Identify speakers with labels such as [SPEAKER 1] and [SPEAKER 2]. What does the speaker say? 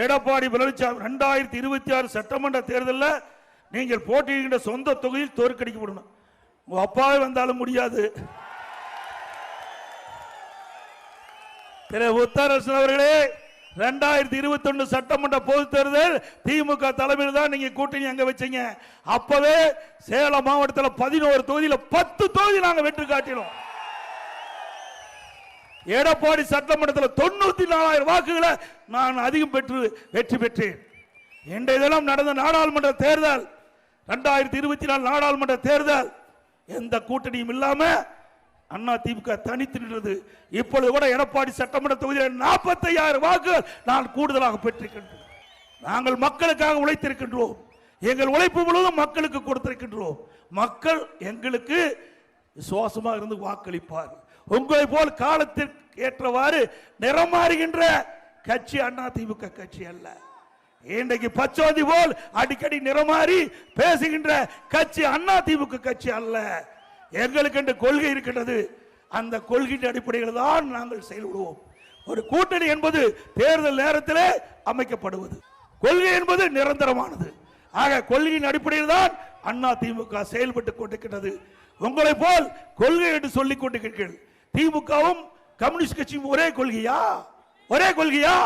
[SPEAKER 1] எடப்பாடி பழனிசாமி ரெண்டாயிரத்தி இருபத்தி ஆறு சட்டமன்ற தேர்தலில் நீங்கள் போட்டியிடுகின்ற சொந்த தொகுதியில் தோற்கடிக்கப்படணும் உங்க அப்பாவே வந்தாலும் முடியாது. திரு முத்தரசன் அவர்களே ரெண்டாயிரத்தி இருபத்தி ஒன்று சட்டமன்ற பொது தேர்தல் திமுக தலைமையில் தான் நீங்க கூட்டணி அங்க வச்சீங்க. அப்பவே சேலம் மாவட்டத்தில் பதினோரு தொகுதியில் பத்து தொகுதி நாங்கள் வெற்றி காட்டினோம். எடப்பாடி சட்டமன்றத்தில் தொண்ணூத்தி நாலாயிரம் வாக்குகளை நான் அதிகம் பெற்று வெற்றி பெற்றேன். இன்றைய தினம் நடந்த நாடாளுமன்ற தேர்தல் ரெண்டாயிரத்தி இருபத்தி நாலு நாடாளுமன்ற தேர்தல் எந்த கூட்டணியும் இல்லாம அண்ணா திமுக தனித்து நின்றது. இப்பொழுது கூட எடப்பாடி சட்டமன்ற தொகுதியில் நாற்பத்தையாயிரம் வாக்குகள் நான் கூடுதலாக பெற்றிருக்கின்றோம் நாங்கள் மக்களுக்காக உழைத்திருக்கின்றோம். எங்கள் உழைப்பு முழுவதும் மக்களுக்கு கொடுத்திருக்கின்றோம். மக்கள் எங்களுக்கு விசுவாசமாக இருந்து வாக்களிப்பார். உங்களை போல் காலத்திற்கு ஏற்றவாறு நிறமாறுகின்ற கட்சி அண்ணா திமுக கட்சி அல்ல. இன்றைக்கு பச்சோதி போல் அடிக்கடி நிறமாறி பேசுகின்ற கட்சி அண்ணா திமுக கட்சி அல்ல. எங்களுக்கு என்ற கொள்கை இருக்கின்றது. அந்த கொள்கையின் அடிப்படையில் தான் நாங்கள் செயல்படுவோம். ஒரு கூட்டணி என்பது தேர்தல் நேரத்திலே அமைக்கப்படுவது. கொள்கை என்பது நிரந்தரமானது. ஆக கொள்கையின் அடிப்படையில் தான் அண்ணா திமுக செயல்பட்டு கொண்டிருக்கின்றது. உங்களை போல் கொள்கை என்று சொல்லிக் கொண்டிருக்கிறீர்கள். திமுகவும் கம்யூனிஸ்ட் கட்சியும் ஒரே கொள்கையா? ஒரே கொள்கையா?